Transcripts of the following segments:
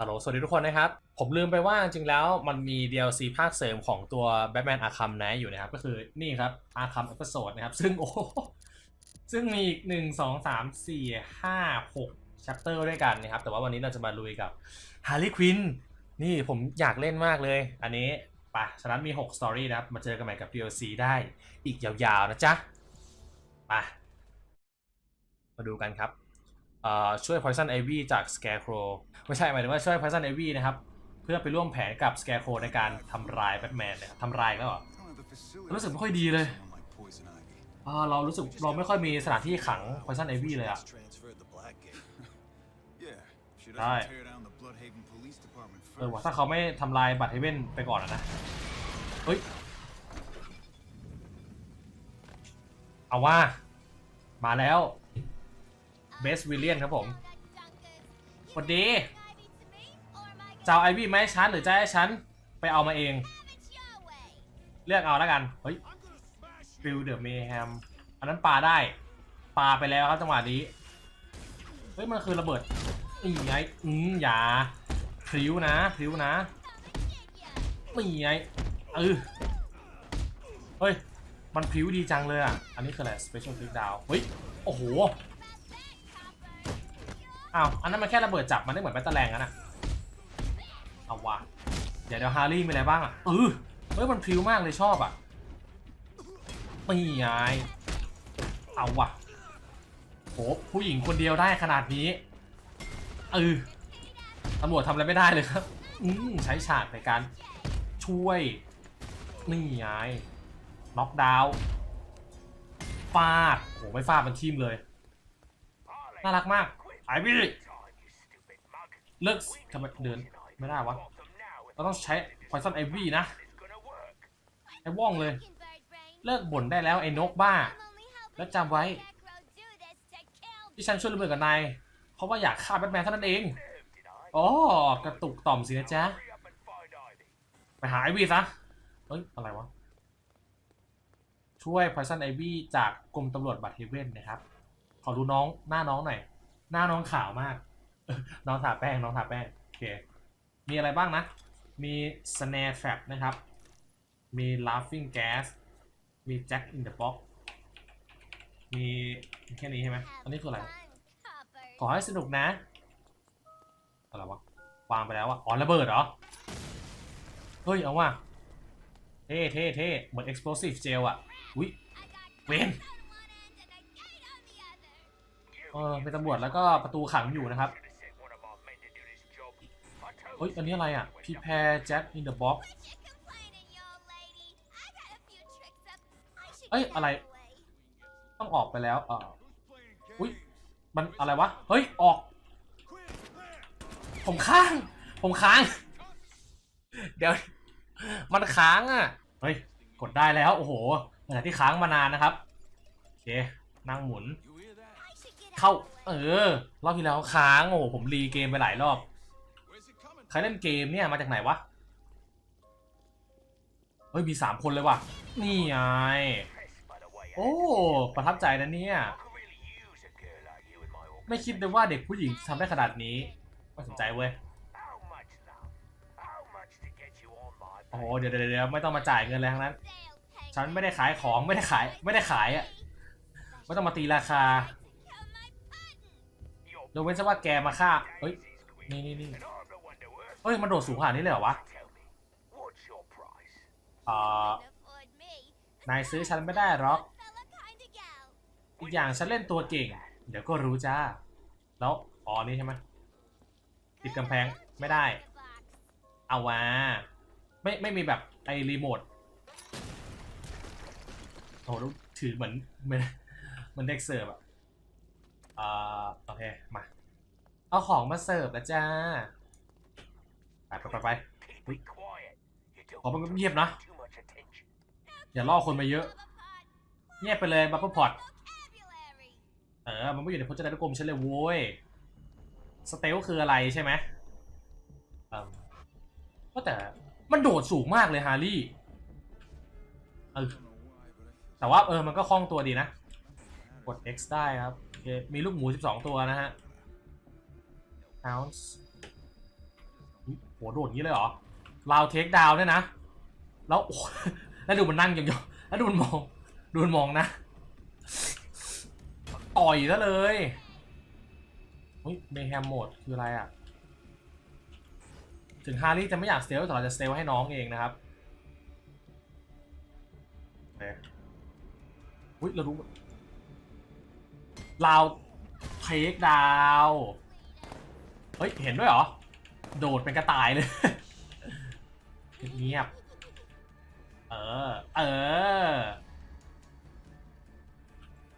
ฮัลโหลสวัสดีทุกคนนะครับ ผมลืมไปว่าจริงๆแล้วมันมี DLC ภาคเสริมของตัว Batman Arkham Knight อยู่นะครับ ก็คือนี่ครับ Arkham Episode นะครับ ซึ่งโอ้ซึ่งมีอีกหนึ่งสองสามสี่ห้าหก chapter ด้วยกันนะครับ แต่ว่าวันนี้เราจะมาลุยกับ Harley Quinn นี่ผมอยากเล่นมากเลย อันนี้ปะฉะนั้นมี 6 story นะครับ มาเจอกันใหม่กับ DLC ได้อีกยาวๆนะจ๊ะไปมาดูกันครับ ช่วย Poison Ivy จาก Scarecrow ไม่ใช่หมายถึงว่าช่วย Poison Ivy นะครับ เพื่อไปร่วมแผนกับ Scarecrow ในการทำลายแบทแมนเนี่ยทำลายแล้วเหรอรู้สึกไม่ค่อยดีเลยอ่าเรารู้สึกเราไม่ค่อยมีสถานที่ขัง Poison Ivy เลยอะได้เออว่าถ้าเขาไม่ทำลายบัตรเฮเว่นไปก่อนอะนะ เฮ้ย เอาว่า มาแล้ว เบสวิลเลียนครับผมสวัสดีจะเอาไอวี่ไหมาให้นหรือจะให้ฉันไปเอามาเอง เลือกเอาแล้วกัน เฮ้ยฟิลเดอะเมแฮมอันนั้นปาได้ปาไปแล้วครับจังหวะนี้ เฮ้ยมันคือระเบิดนี่ไงอืมอย่าพริ้วนะพริ้วนะนี่ไงเออเฮ้ย มันพริ้วดีจังเลยอะ อันนี้คืออะไร special click down เฮ้ย โอ้โห อ้าว อันนั้นมันแค่ระเบิดจับ มันได้เหมือนแบตเตอร์แรงกันอะเอาวะเดี๋ยวเดี๋ยวฮาร์รี่มีอะไรบ้างอะเออเฮ้ยมันพริ้วมากเลยชอบอะนี่ไงเอาวะโหผู้หญิงคนเดียวได้ขนาดนี้เออตำรวจทำอะไรไม่ได้เลยครับ อืมใช้ฉากในการช่วย นี่ไงน็อกดาวน์ฟาดโหไม่ฟาดมันทิ่มเลย น่ารักมาก ไอวี่เลิกทำไมเดินไม่ได้วะ เราต้องใช้พอยซันไอวี่นะ ไอ้ว่องเลย เลิกบ่นได้แล้วไอ้นกบ้า แล้วจำไว้ ที่ฉันช่วยร่วมมือกับนาย เพราะว่าอยากฆ่าแบทแมนเท่านั้นเองอ๋อกระตุกต่อมสินะจ๊ะ ไปหาไอวี่ซะ เฮ้ย อะไรวะ ช่วยพอยซันไอวี่จากกรมตำรวจบัตรเฮเว่นนะครับ ขอดูน้องหน้าน้องหน่อย หน้าน้องขาวมาก น้องทาแป้ง น้องทาแป้ง โอเค มีอะไรบ้างนะ มี snare trap นะครับ มี laughing gas มี jack in the box มีแค่นี้ใช่ไหม อันนี้คืออะไร ขอให้สนุกนะ อะไรวะ วางไปแล้วอะอ๋อระเบิดเหรอ เฮ้ย เอาว่ะ เท่เท่เท่เหมือน explosive gel อะอุ้ยเวน เออเป็นตำรวจแล้วก็ประตูขังอยู่นะครับเฮ้ยอันนี้อะไรอะ prepare jack in the box เอ้ยอะไร ต้องออกไปแล้วเอออุ้ยมันอะไรวะ เฮ้ย ออก ผมค้าง ผมค้าง เดี๋ยว มันค้างอะ เฮ้ย กดได้แล้ว โอ้โหหลังจากที่ค้างมานานนะครับ โอเค นั่งหมุน เข้า เออ รอบที่แล้วค้าง โอ้โห ผมรีเกมไปหลายรอบ ใครเล่นเกมเนี่ย มาจากไหนวะ เฮ้ย มีสามคนเลยว่ะ นี่ไง โอ้ ประทับใจนะเนี่ย ไม่คิดเลยว่าเด็กผู้หญิงทำได้ขนาดนี้ไม่สนใจเว้ย โอ้โหเดี๋ยวเดี๋ยวเดี๋ยวไม่ต้องมาจ่ายเงินอะไรทั้งนั้น ฉันไม่ได้ขายของ ไม่ได้ขาย ไม่ได้ขายอะ ไม่ต้องมาตีราคา ยกเว้นซะว่าแกมาฆ่า เฮ้ย นี่นี่นี่เฮ้ย มันโดดสูงขนาดนี้เลยเหรอวะเอ่อนายซื้อฉันไม่ได้หรอก อีกอย่างฉันเล่นตัวเก่ง เดี๋ยวก็รู้จ้า แล้ว อ๋อ นี่ใช่ไหมติดกำแพง ไม่ได้ เอาวะ ไม่ ไม่มีแบบไอ้รีโมท โอ้โหถือเหมือนเหมือนเหมือนเด็กเสิร์ฟอะ อ่าโอเค มา เอาของมาเสิร์ฟนะจ้า ไปไปไปไปขอมันเงียบนะ อย่าล่อคนมาเยอะ เงียบไปเลยบัฟเฟอร์พอตเออ มันไม่อยู่ในพจนานุกรมฉันเลยโว้ย สเตลคืออะไรใช่ไหมเออก็แต่มันโดดสูงมากเลยฮาร์รี่ เออ แต่ว่าเออ มันก็คล่องตัวดีนะ กด X ได้ครับโอเคมีลูกหมู 12 ตัวนะฮะ Ounce โหโดดงนี้เลยเหรอลาวเทคดาวเนี่ยนะ แล้วโอ้แล้วดูมันนั่งยองๆแล้วดูมันมอง ดูมันมองนะ ต่อยซะเลยเฮ้ยเมแฮมโหมดคืออะไรอะ ถึงฮาร์รี่จะไม่อยากสเตลแต่เราจะสเตลให้น้องเองนะครับเคอุ้ยเรารู้ ลาวเทคดาวเฮ้ย เห็นด้วยเหรอ โดดเป็นกระต่ายเลยเงียบ เออ เออ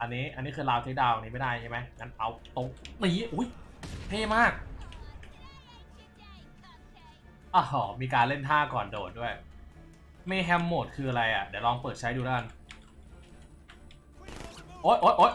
อันนี้ อันนี้คือลาวเทคดาวนี้ไม่ได้ใช่ไหมงั้นเอาตรงนี้อุ้ยเท่มากอ้าวมีการเล่นท่าก่อนโดดด้วยเมแฮมโหมดคืออะไรอะ เดี๋ยวลองเปิดใช้ดูแล้วกัน โอ๊ยโอ๊ยโอ๊ย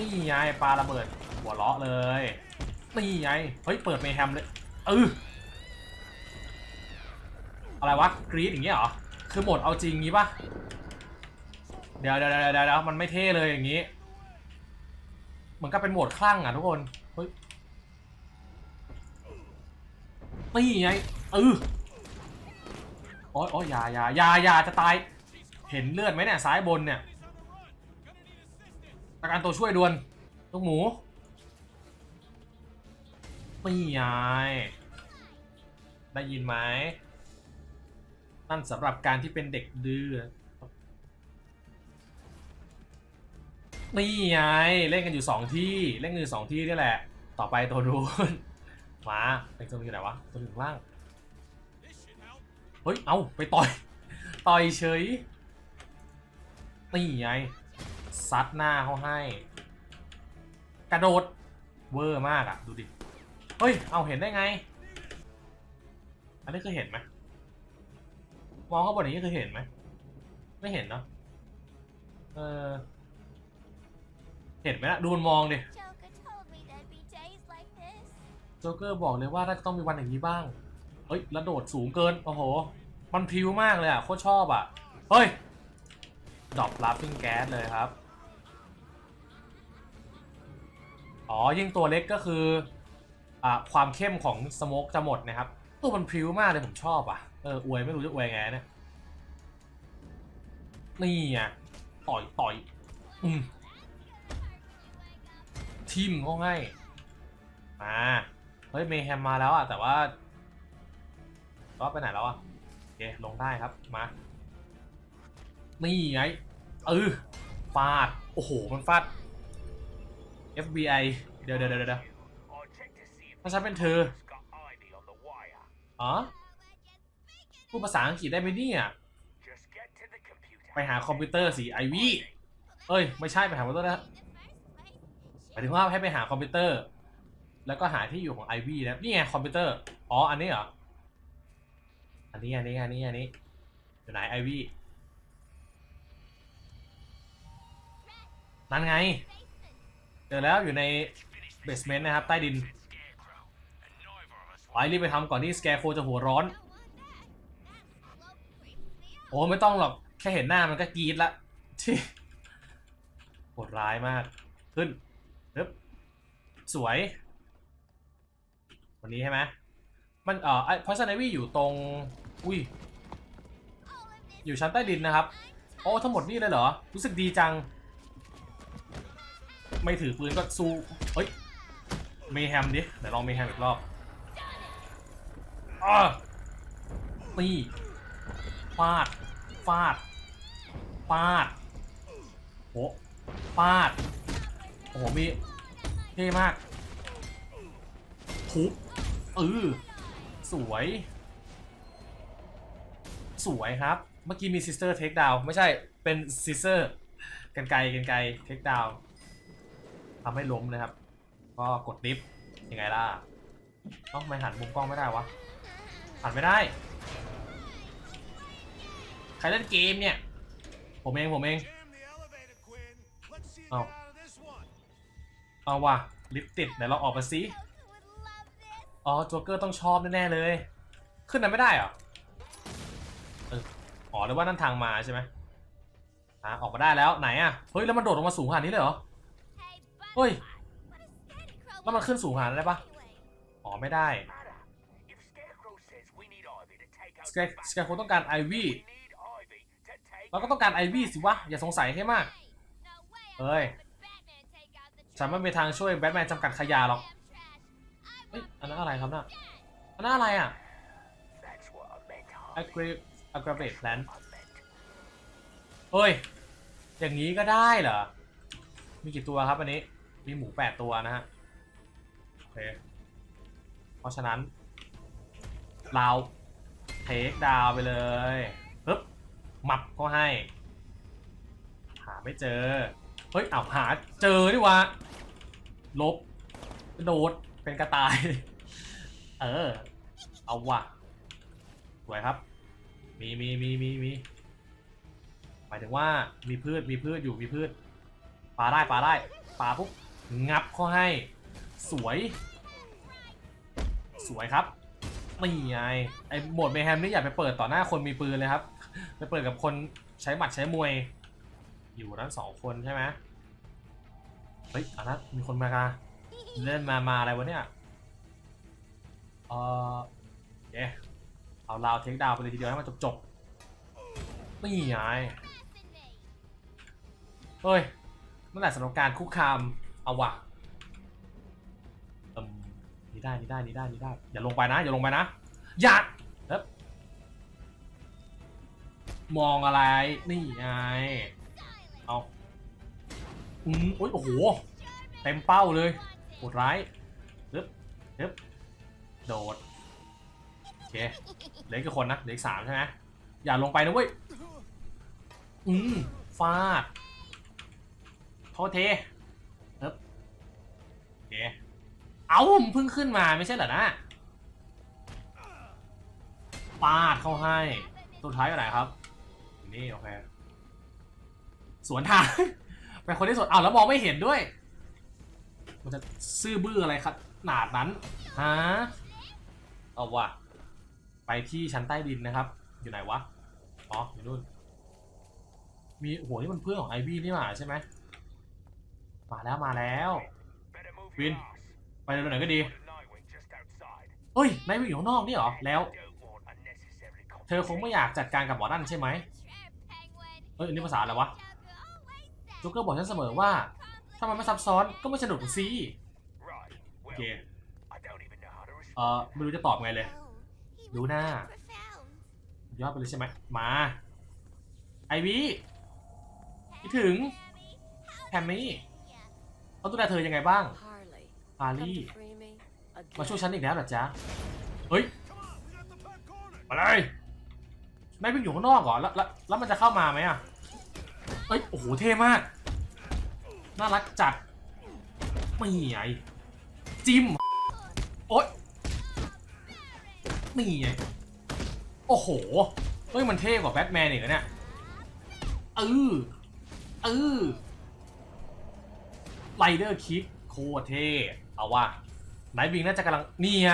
นี่ไงปลาระเบิด หัวเราะเลยนี่ไงเฮ้ยเปิดเมแฮมเลยเอออะไรวะกรีดอย่างเงี้ยเหรอคือหมดเอาจริงงี้ปะเดี๋ยวเดี๋ยวเดี๋ยวเดี๋ยวมันไม่เท่เลยอย่างนี้เหมือนกับเป็นโหมดคลั่งอะทุกคนเฮ้ยนี่ไงเออโอ้ยโอ้ยอยายายายาจะตาย เห็นเลือดไหมเนี่ยซ้ายบนเนี่ย ประกันตัวช่วยด่วนลูกหมูนี่ไงได้ยินไหมนั่นสำหรับการที่เป็นเด็กดื้อนี่ไงเล่นกันอยู่สองที่เล่นกันอยู่สองที่นี่แหละ ต่อไปตัวดูนมาเป็นตัวอยู่ไหนวะตัวอยู่ข้างล่างเฮ้ยเอาไปต่อย ต่อยเฉยนี่ไง ซัดหน้าเขาให้ กระโดด เวอร์มากอะดูดิ เฮ้ย เอาเห็นได้ไง อันนี้คือเห็นไหมมองเข้าบนอย่างนี้คือเห็นไหม ไม่เห็นเนาะ เออ เห็นไหมล่ะ ดูมันมองดิ Joker told me there'd be days like this. โจ๊กเกอร์บอกเลยว่าน่าจะต้องมีวันอย่างนี้บ้าง เฮ้ยแล้วโดดสูงเกิน โอ้โห มันพริ้วมากเลยอะ โคตรชอบอะ เฮ้ย ดรอปลาฟิ้งแก๊สเลยครับ อ๋อ ยิ่งตัวเล็กก็คืออ่าความเข้มของสโมกจะหมดนะครับ ตัวมันพริ้วมากเลยผมชอบอะ เออ อวยไม่รู้จะอวยไงเนี่ยนี่ไงต่อยต่อย อืมทิมเขาให้มาเฮ้ยเมแฮมมาแล้วอะ แต่ว่าก็ไปไหนแล้วอะโอเคลงได้ครับมา นี่ไงเออฟาด โอ้โห มันฟาด FBI เดี๋ยวเดี๋ยวเดี๋ยวเดี๋ยวถ้าฉันเป็นเธออ๋อพูดภาษาอังกฤษได้ไหมเนี่ยไปหาคอมพิวเตอร์สิไอวี่เอ้ย ไม่ใช่ไปหาคอมพิวเตอร์นะหมายถึงว่าให้ไปหาคอมพิวเตอร์ แล้วก็หาที่อยู่ของไอวี่นะนี่ไงคอมพิวเตอร์อ๋ออันนี้เหรออันนี้อันนี้อันนี้อันนี้อยู่ไหนไอวี่ นั่นไง เจอแล้วอยู่ในเบสเมนต์นะครับ ใต้ดินไปรีบไปทำก่อนที่สแกโคจะหัวร้อน โอ้ไม่ต้องหรอก แค่เห็นหน้ามันก็กรีดละที่โหดร้ายมาก ขึ้นปึ๊บสวย วันนี้ใช่ไหมมันเอ่อไอพอยซันไอวี่อยู่ตรง อุ้ย อยู่ชั้นใต้ดินนะครับ โอ้ ทั้งหมดนี่เลยเหรอ รู้สึกดีจัง ไม่ถือปืนก็สู้เฮ้ยเมแฮมดิเดี๋ยวลองเมแฮมอีกรอบอ้านี่ฟาด ฟาด ฟาดโหฟาด โอ้โหมีเท่มากทุบเออสวย สวยครับ เมื่อกี้มีซิสเตอร์เทคดาวไม่ใช่เป็นซิสเตอร์กันไกลกันไกลเทคดาว ทำให้ล้มนะครับ ก็กดลิฟต์ยังไงล่ะเอ้าทำไม่หันมุมกล้องไม่ได้วะ หันไม่ได้ ใครเล่นเกมเนี่ย ผมเองผมเอง Oh. Oh. เอาว่ะ ลิฟต์ติดไหนเราออกมาสิอ๋อจ๊กเกอร์ต้องชอบแน่ๆเลย ขึ้นนั้นไม่ได้เหรอเอออ๋อหรือว่านั่นทางมาใช่ไหมอะออกมาได้แล้วไหนอะ เฮ้ย แล้วมันโดดลงมาสูงขนาดนี้เลยเหรอ Hey, Oi. Butterfly, what a scarecrow แล้วมันขึ้นสูงขนาดนั้นได้ปะ anyway. อ๋อ ไม่ได้ matter. If Scarecrow says we need Ivy to take out สแกสแกโคต้องการไอวี่ we need Ivy to take เราก็ต้องการไอวี่สิวะ อย่าสงสัยให้มาก No way. I'm Ơi. helping Batman take out the ฉันไม่มีทางช่วยแบทแมนจำกัดขยะหรอก damn trash. I เฮ้ย want อันนั้นอะไรครับน่ะอันนั้นอะไรอะ That's what I meant, Harvey. agri aggravate plan I meant. เฮ้ย อย่างนี้ก็ได้เหรอ มีกี่ตัวครับอันนี้ มีหมูแปดตัวนะฮะ โอเค เพราะฉะนั้น เราเทคดาวไปเลยปึ๊บหมับก็ให้ หาไม่เจอ เฮ้ยเอาหาเจอดิวะ ลบโดดเป็นกระต่าย เออ เอาว่ะสวยครับ มีมีมีมีมีหมายถึงว่ามีพืชมีพืชอยู่มีพืชปาได้ปาได้ปาปุ๊บ งับเขาให้ สวย สวยครับนี่ไงไอโหมดเมแฮมนี่อย่าไปเปิดต่อหน้าคนมีปืนเลยครับ ไปเปิดกับคนใช้หมัดใช้มวย อยู่นั้นสองคนใช่ไหมเฮ้ยอันนั้นมีคนมากาเล่นมามาอะไรวะเนี่ยเออเย้เอาลาวเทคดาวไปเลยทีเดียวให้มันจบจบๆนี่ไงเฮ้ยนั่นแหละสำหรับการคุกคาม เอาว่ะอืมนี่ได้นี่ได้นี่ได้นี่ได้ อย่าลงไปนะ อย่าลงไปนะ อย่าเอ๊บมองอะไร นี่ไง เอา อืมโอ้ยโอ้โห เต็มเป้าเลยโหดร้ายปึ๊บปึ๊บโดด โอเค เหลืออีกกี่คนนะ เหลืออีกสามใช่ไหมอย่าลงไปนะเว้ย อืมฟาดโทษเท เอาผมเพิ่งขึ้นมาไม่ใช่เหรอนะปาดเข้าให้สุดท้ายอยู่ไหนครับ นี่โอเค สวนทาง เป็นคนที่สวนอ้าวแล้วมองไม่เห็นด้วย มันจะซื่อบื้ออะไรขนาดนั้นฮะเอาว่ะ ไปที่ชั้นใต้ดินนะครับ อยู่ไหนวะ อ๋อ อยู่นู่น มีโอ้โหนี่มันเพื่อนของไอวี่นี่หว่าใช่ไหม มาแล้วมาแล้ว Better move เร็วๆหน่อยก็ดี Got a Nightwing just outside. เฮ้ยนายวิ่งอยู่ข้างนอกนี่เหรอ แล้ว Don't want unnecessary เธอคงไม่อยากจัดการกับหมอนั่นใช่ไหม Trap penguin. เฮ้ยอันนี้ภาษาอะไรวะ Joker always says จูเกอร์บอกฉันเสมอว่า ถ้ามันไม่ซับซ้อนก็ไม่สนุกสิ Right. โอ Well, เค I don't even know how to เอ่อไม่รู้จะตอบไงเลย Oh, he Luna. was so profound. ยอดไปเลยใช่ไหมมาไอวีคิดถึงแฮมมี่ Yeah. เขาดูแลเธอยังไงบ้าง Harley, ฮา come รี่ to free me มาช่วย again. ฉันอีกแล้วเหรอจ๊ะ เฮ้ย มาเลยนายวิ่งอยู่ข้างนอกเหรอ แล้วแล้วแล้วมันจะเข้ามาไหมอะเอ้ย โอ้โห เท่มาก น่ารักจัด ไม่ไงจิ้ม โอ๊ยนี่ไงโอ้โห เฮ้ย มันเท่กว่าแบทแมนอีกนะเนี่ยเออเออไรเดอร์คิดโคตรเท่ เอาว่าไนท์บิงน่าจะกำลัง นี่ไง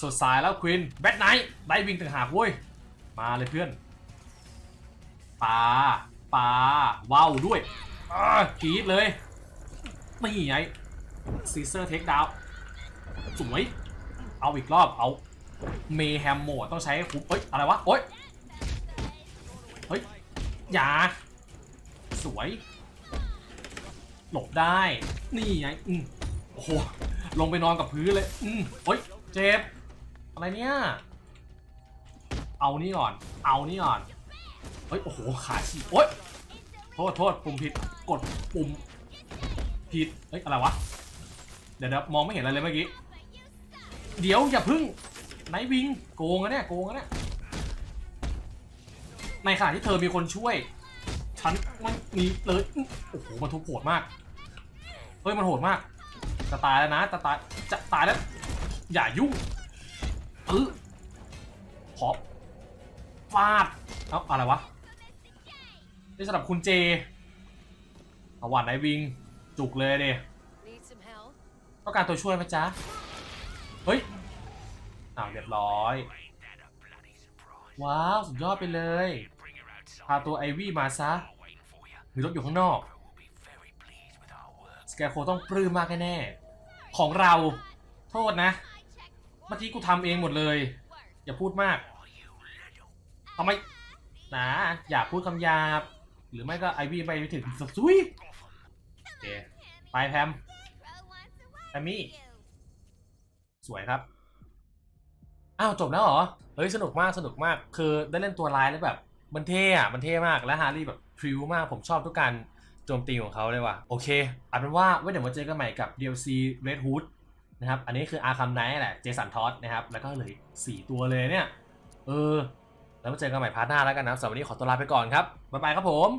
สุดสายแล้วควินแบทไนท์ไนท์บิงต่างหากเว้ย มาเลยเพื่อนปลาปลาว้าวด้วยกรีดเลย นี่ไงซีเซอร์เทคดาวสวย เอาอีกรอบ เอา เมแฮมโหมดต้องใช้คุ้มเฮ้ย อะไรวะ โอ๊ยเฮ้ย อย่า สวย หลบได้ นี่ไงอืมโอ้โห ลงไปนอนกับพื้นเลย อืมเฮ้ย เจ็บ อะไรเนี่ย เอานี่ก่อน เอานี่ก่อน เฮ้ย โอ้โห ขาฉีกโอ๊ยโทษ โทษ ปุ่มผิด กดปุ่มผิด เฮ้ย อะไรวะ เดี๋ยวเดมองไม่เห็นอะไรเลยเมื่อกี้ เดี๋ยวอย่าพึ่งไนท์วิง โกงอะเนี่ย โกงอะเนี่ย ในขณะที่เธอมีคนช่วย ม่มีเลยโอ้โหมันทุบโหดมาก เฮ้ยมันโหดมาก จะตายแล้วนะ จะตาย จะตายแล้ว อย่ายุ่งเออขอฟาด เอ้าอะไรวะ นี่สำหรับคุณเจเอาหวานไนวิง จุกเลยเด้ต้องการตัวช่วยไหมจ๊ะ เฮ้ยอ้าวเรียบร้อย ว้าว สุดยอดไปเลย พาตัวไอวี่มาซะ มีรถอยู่ข้างนอก We'll be very pleased with our work. สแกโคต้องปลื้มมากแน่ของเรา โทษนะ I checked เมื่อกี้กูทำเองหมดเลย worse. อย่าพูดมากทำไมนะอย่าพูดคำหยาบ หรือไม่ก็ไอวีไปไม่ถึงสุยโอเคไปแพม Crow wants to work แพมมี่ with you. สวยครับ อ้าว จบแล้วเหรอ เฮ้ย สนุกมากสนุกมาก คือได้เล่นตัวร้ายแล้วแบบ มันเท่อะมันเท่มากและฮาร์รี่แบบพริ้วมากผมชอบทุกการโจมตีของเขาเลยว่ะโอเคเอาเป็นว่าไว้เดี๋ยวมาเจอกันใหม่กับ DLC Red Hood นะครับอันนี้คืออาคัมไนท์แหละเจสันทอสนะครับแล้วก็เหลย4ตัวเลยเนี่ย เออ แล้วมาเจอกันใหม่พาร์ทหน้าแล้วกันนะสำหรับวันนี้ขอตัวลาไปก่อนครับบ๊ายบายครับผม